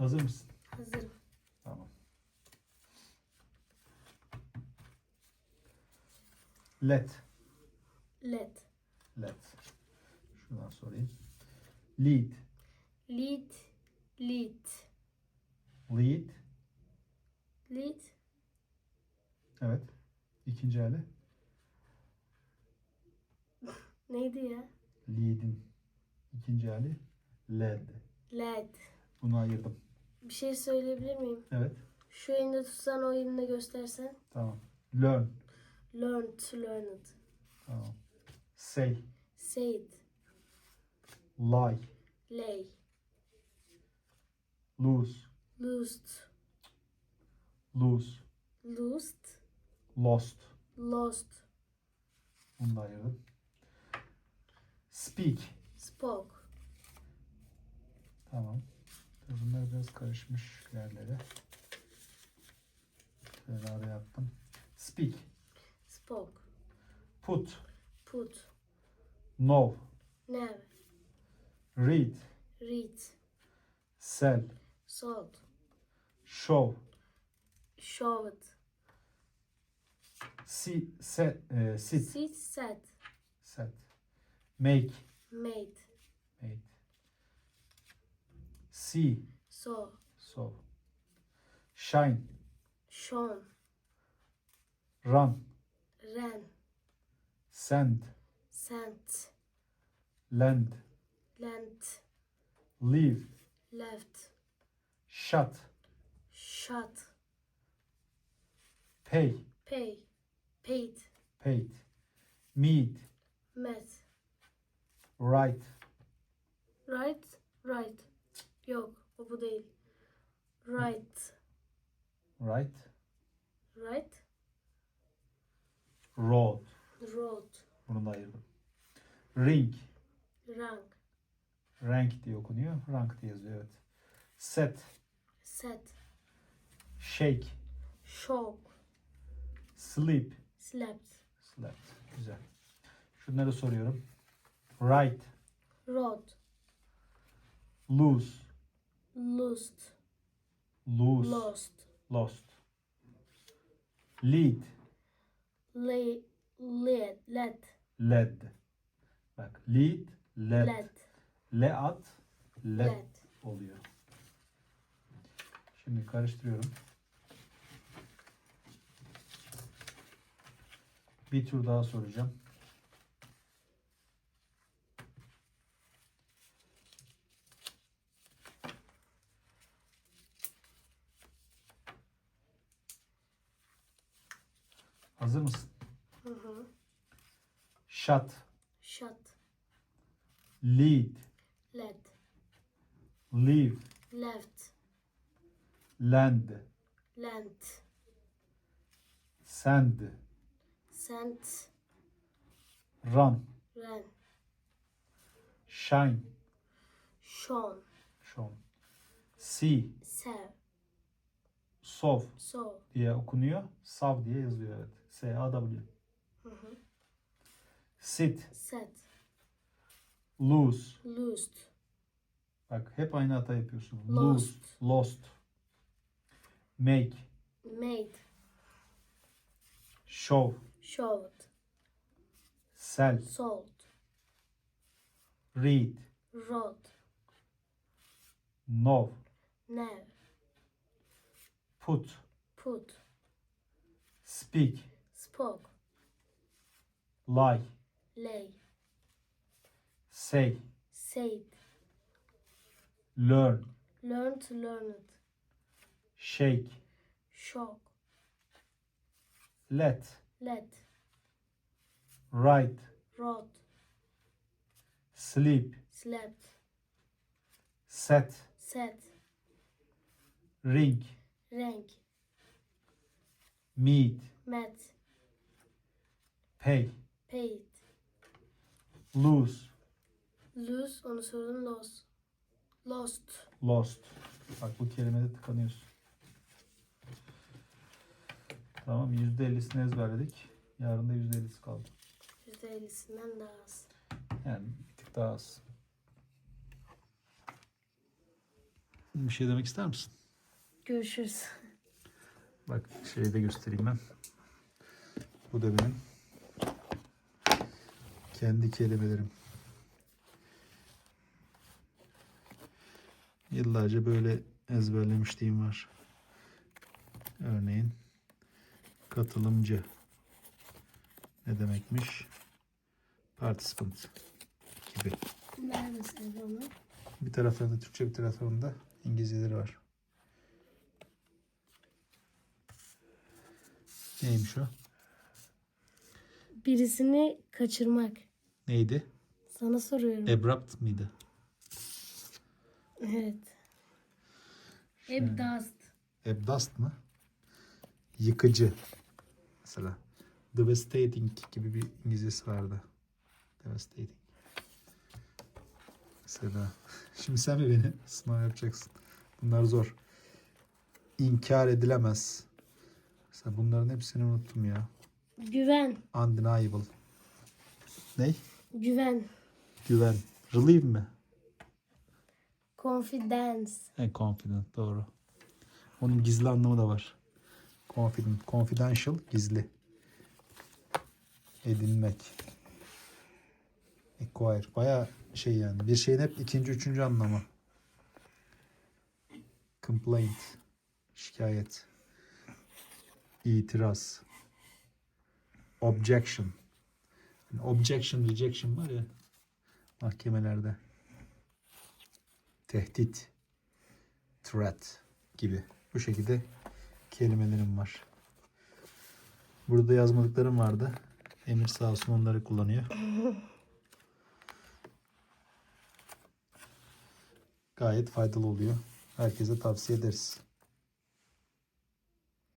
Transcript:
Hazır mısın? Hazırım. Tamam. Let. Let. Let. Şuradan sorayım. Lead. Lead. Lead. Lead. Lead. Evet. İkinci hali. Neydi ya? Lead'in ikinci hali. Led. Led. Bunu ayırdım. Bir şey söyleyebilir miyim? Evet. Şu elinde tutsan o elinde göstersen. Tamam. Learn. Learn to learn it. Tamam. Say. Say it. Lie. Lay. Lose. Loosed. Lose. Loosed. Lost. Lost. Bunu da ayırdım. Speak. Spoke. Tamam. Bunlar biraz karışmış yerlere. Şöyle araya attım. Speak. Spoke. Put. Put. Know. Never. Read. Read. Sell. Sold. Show. Showed. See, set, e, sit. Sit. Sat. Set. Make. Made. Made. See. Saw. So. Shine. Shone. Run. Ran. Send. Sent. Lend. Lent. Leave. Left. Shut. Shut. Pay. Pay. Paid. Paid. Meet. Met. Right. Yok. O bu değil. Right. Right. Right. Road. Road. Bunu da ayırdım. Ring. Rank. Rank diye okunuyor. Rank diye yazıyor evet. Set. Set. Shake. Shock. Sleep. Slept. Slept. Güzel. Şunları soruyorum. Right. Road. Lose. Lost. Lose. Lost. Lost. Lead. Lay. Led. Led. Led. Bak lead, led. Led. Lead, led Led. oluyor. Şimdi karıştırıyorum. Bir tur daha soracağım. Hazır mısın? Hı hı. Shut, Shut. lead, Led. leave, Left. land, Lent. send, Sent. run, Ran. shine, Shone. shown, see, Sev. sov So. diye okunuyor. Sav diye yazıyor evet. S-A-W. Sit, Set. lose. Loosed. Bak hep aynı hata yapıyorsun. Lost. Lose, lost. Make, Made. show, Showed. sell, Sold. read, Wrote. know, Never. put, Put. speak, Spoke. lie, Lay. say, Said. learn, Learn to learn it. shake, Shock. let, Let. write, Wrote. sleep, Slept. set, Set. ring, Rank. meet, Met. Pay, Paid. lose, Lose. Onu sordum. Lost. Lost. lost. Bak bu kelimede tıkanıyorsun. Tamam %50'sini ezberledik. Yarın da %50'si kaldı. %50'sinden daha az. Yani bir tık daha az. Bir şey demek ister misin? Görüşürüz. Bak şeyi de göstereyim ben. Bu da benim kendi kelimelerim. Yıllarca böyle ezberlemişliğim var. Örneğin katılımcı ne demekmiş? Participant gibi. Neredesin onu? Bir taraflarında Türkçe bir taraflarında İngilizceleri var. Neymiş o? Birisini kaçırmak. Neydi? Sana soruyorum. Abrupt mıydı? evet. Ebdast. Abdust mı? Yıkıcı. Mesela devastating gibi bir İngilizcesi vardı. Devastating. Mesela şimdi sen mi beni sınav yapacaksın? Bunlar zor. İnkar edilemez. Mesela bunların hepsini unuttum ya. Güven. Undeniable. Ney? Güven. Güven. Relieve mi? Confidence. E, confident doğru. Onun gizli anlamı da var. Confident, confidential, gizli. Edinmek. Acquire. Baya şey yani. Bir şeyin hep ikinci, üçüncü anlamı. Complaint. Şikayet. İtiraz. Objection. Yani objection, rejection var ya mahkemelerde. Tehdit threat gibi. Bu şekilde kelimelerim var. Burada yazmadıklarım vardı. Emir sağ olsun onları kullanıyor. Gayet faydalı oluyor. Herkese tavsiye ederiz.